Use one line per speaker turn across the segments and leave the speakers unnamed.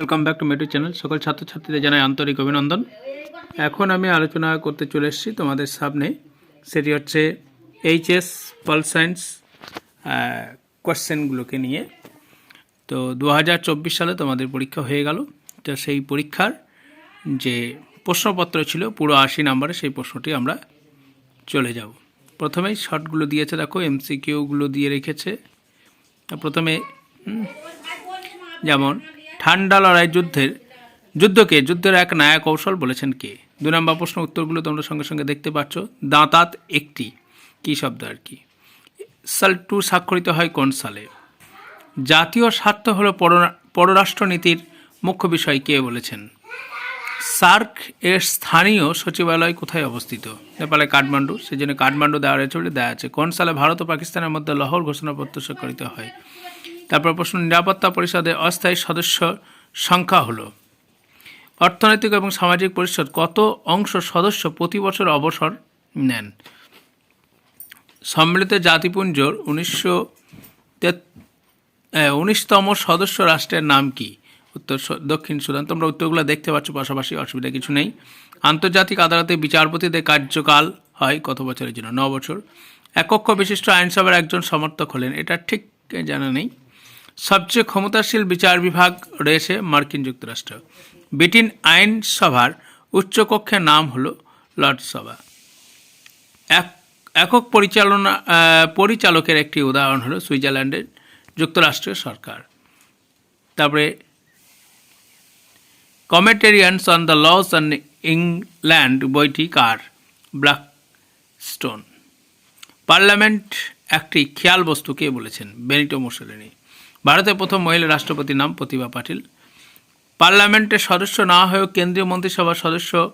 Welcome back to মেটু channel সকল ছাত্রছাত্রীদের জানাই আন্তরিক অভিনন্দন। এখন আমি আলোচনা করতে চলে এসেছি তোমাদের সামনে। সেটি হচ্ছে এইচএস পল সায়েন্স কোয়েশ্চেনগুলোকে নিয়ে। তো দু হাজার চব্বিশ সালে তোমাদের পরীক্ষা হয়ে গেল। তো সেই পরীক্ষার যে প্রশ্নপত্র ছিল, পুরো আশি নম্বরে সেই প্রশ্নটি আমরা চলে যাব। প্রথমেই শর্টগুলো দিয়েছে, দেখো এমসিকিউগুলো দিয়ে রেখেছে। তা প্রথমে যেমন ঠান্ডা লড়াই যুদ্ধের, যুদ্ধকে যুদ্ধের এক নায়ক কৌশল বলেছেন কে? দু নম্বর প্রশ্ন উত্তরগুলো তোমরা সঙ্গে সঙ্গে দেখতে পাচ্ছ। দাঁতাত একটি, কি শব্দ আর কি? সাল টু স্বাক্ষরিত হয় কোন সালে? জাতীয় স্বার্থ হলো পররা- পররাষ্ট্রনীতির মুখ্য বিষয় কে বলেছেন? সার্ক এর স্থানীয় সচিবালয় কোথায় অবস্থিত? নেপালে কাঠমান্ডু সেই জন্য কাঠমান্ডু দেওয়া রয়েছে বলে দেওয়া আছে। কোন সালে ভারত ও পাকিস্তানের মধ্যে লাহোর ঘোষণাপত্র স্বাক্ষরিত হয়? তারপর প্রশ্ন, নিরাপত্তা পরিষদের অস্থায়ী সদস্য সংখ্যা হলো। অর্থনৈতিক এবং সামাজিক পরিষদ কত অংশ সদস্য প্রতি বছর অবসর নেন? সম্মিলিত জাতিপুঞ্জর উনিশশো উনিশতম সদস্য রাষ্ট্রের নাম কি? উত্তর দক্ষিণ সুদান। তোমরা উত্তরগুলো দেখতে পাচ্ছ, পাশাপাশি অসুবিধা কিছু নেই। আন্তর্জাতিক আদালতে বিচারপতিদের কার্যকাল হয় কত বছরের জন্য? ন বছর। একক্ষ বিশিষ্ট আইনসভার একজন সমর্থক হলেন। এটা ঠিক জানা নেই। সবচেয়ে ক্ষমতাশীল বিচার বিভাগ রয়েছে মার্কিন যুক্তরাষ্ট্র। ব্রিটেন আইনসভার উচ্চকক্ষের নাম হলো লর্ডসভা এক, একক পরিচালনা পরিচালকের একটি উদাহরণ হলো সুইজারল্যান্ডের যুক্তরাষ্ট্রীয় সরকার। তারপরে, commentaries on the laws on England বইটি কার? ব্ল্যাক স্টোন পার্লামেন্ট একটি খেয়াল বস্তুকে বলেছেন, বেনিটো মুসোলিনি। ভারতের প্রথম মহিলা রাষ্ট্রপতির নাম প্রতিভা পাটিল। পার্লামেন্টের সদস্য না হয়েও কেন্দ্রীয় মন্ত্রিসভার সদস্য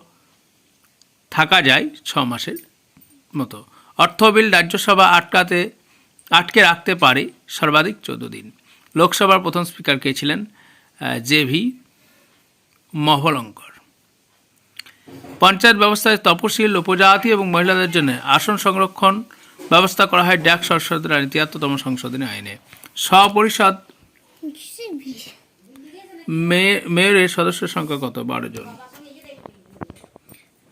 থাকা যায় ছ মাসের মতো। অর্থ বিল রাজ্যসভা আটকাতে, আটকে রাখতে পারে সর্বাধিক চোদ্দ দিন। লোকসভার প্রথম স্পিকার কে ছিলেন জে ভি মহলঙ্কর। পঞ্চায়েত ব্যবস্থায় তপশিল, উপজাতি এবং মহিলাদের জন্য আসন সংরক্ষণ ব্যবস্থা করা হয় সংশোধনের আইন তিয়াত্তরতম সংশোধনী আইনে। স্বপরিষদ মেয়ে- মেয়রের সদস্য সংখ্যা কত? বারো জন।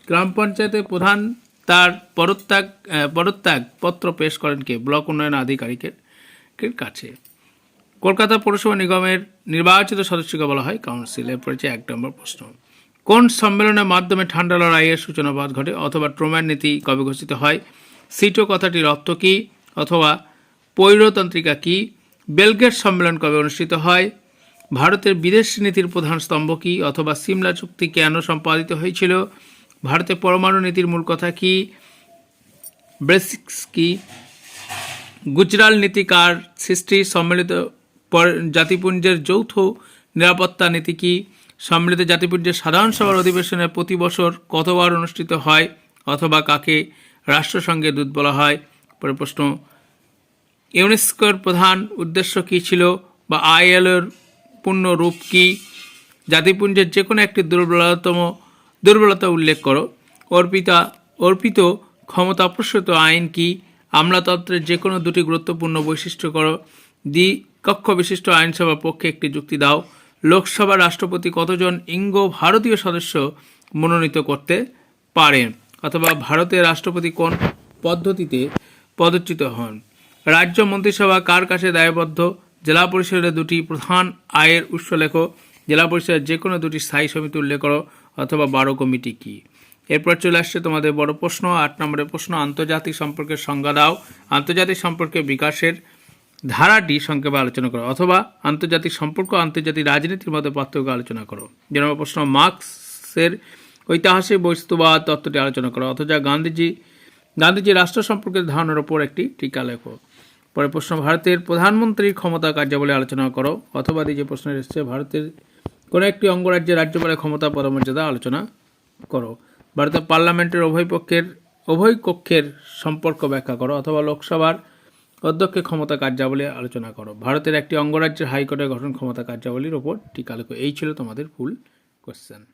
গ্রাম পঞ্চায়েতের প্রধান তার পদত্যাগ আহ, পদত্যাগ পত্র পেশ করেন কে? ব্লক উন্নয়ন আধিকারিকের কাছে। কলকাতা পৌরসভা নিগমের নির্বাচিত সদস্যকে বলা হয় কাউন্সিল এরপরে হচ্ছে এক নম্বর প্রশ্ন। কোন সম্মেলনের মাধ্যমে ঠান্ডা লড়াইয়ের সূচনাবাদ ঘটে অথবা ট্রোম্যান নীতি কবে ঘোষিত হয়? সিটো কথাটির অর্থ কী? অথবা পৈরতন্ত্রিকা কী? বেলগেট সম্মেলন কবে অনুষ্ঠিত হয়? ভারতের বিদেশ নীতির প্রধান স্তম্ভ কী অথবা সিমলা চুক্তি কেন সম্পাদিত হয়েছিল? ভারতের পরমাণু নীতির মূল কথা কী? ব্রেসিক্স কী? গুজরাল নীতিকার সৃষ্টি? সম্মিলিত জাতিপুঞ্জের যৌথ নিরাপত্তা নীতি কি? সম্মিলিত জাতিপুঞ্জের সাধারণ সভার অধিবেশনে প্রতি বছর কতবার অনুষ্ঠিত হয়? অথবা কাকে রাষ্ট্রসংঘে দূত বলা হয়? পরে প্রশ্ন ইউনেস্কোর প্রধান উদ্দেশ্য কী ছিল বা আইএলওর পূর্ণ রূপ কী? জাতিপুঞ্জের যে কোনো একটি দুর্বলতম, দুর্বলতা উল্লেখ করো। অর্পিতা, অর্পিত ক্ষমতাপ্রসূত আইন কি? আমলাতন্ত্রের যে কোনো দুটি গুরুত্বপূর্ণ বৈশিষ্ট্য করো। দ্বি কক্ষ বিশিষ্ট আইনসভার পক্ষে একটি যুক্তি দাও। লোকসভা রাষ্ট্রপতি কতজন ইঙ্গ ভারতীয় সদস্য মনোনীত করতে পারেন? অথবা ভারতের রাষ্ট্রপতি কোন পদ্ধতিতে পদচ্যুত হন? রাজ্য মন্ত্রিসভা কার কাছে দায়বদ্ধ? জেলা পরিষদের দুটি প্রধান আয়ের উৎস লেখো। জেলা পরিষদের যে কোনো দুটি স্থায়ী সমিতি উল্লেখ করো অথবা বারো কমিটি কি? এরপর চলে আসছে তোমাদের বড় প্রশ্ন। আট নম্বরের প্রশ্ন, আন্তর্জাতিক সম্পর্কের সংজ্ঞা দাও। আন্তর্জাতিক সম্পর্কে বিকাশের ধারাটি সংক্ষেপে আলোচনা করো অথবা আন্তর্জাতিক সম্পর্ক, আন্তর্জাতিক রাজনীতির মধ্যে পার্থক্য আলোচনা করো। যে নম্বর প্রশ্ন, মার্কসের ঐতিহাসিক বস্তুবাদ তত্ত্বটি আলোচনা করো। অথবা গান্ধীজি গান্ধীজি রাষ্ট্র সম্পর্কের ধারণার ওপর একটি টিকা লেখো। পরে প্রশ্ন, ভারতের প্রধানমন্ত্রীর ক্ষমতা কার্যাবলী আলোচনা করো। অথবা যে প্রশ্ন এসেছে, ভারতের কোনো একটি অঙ্গরাজ্যের রাজ্যপালের ক্ষমতা পদমর্যাদা আলোচনা করো। ভারতের পার্লামেন্টের উভয় পক্ষের, উভয় কক্ষের সম্পর্ক ব্যাখ্যা করো। অথবা লোকসভার অধ্যক্ষের ক্ষমতা কার্যাবলী আলোচনা করো। ভারতের একটি অঙ্গরাজ্যের হাইকোর্টের গঠন ক্ষমতা কার্যাবলীর ওপর টিকা লেখো। এই ছিল তোমাদের ফুল কোশ্চেন।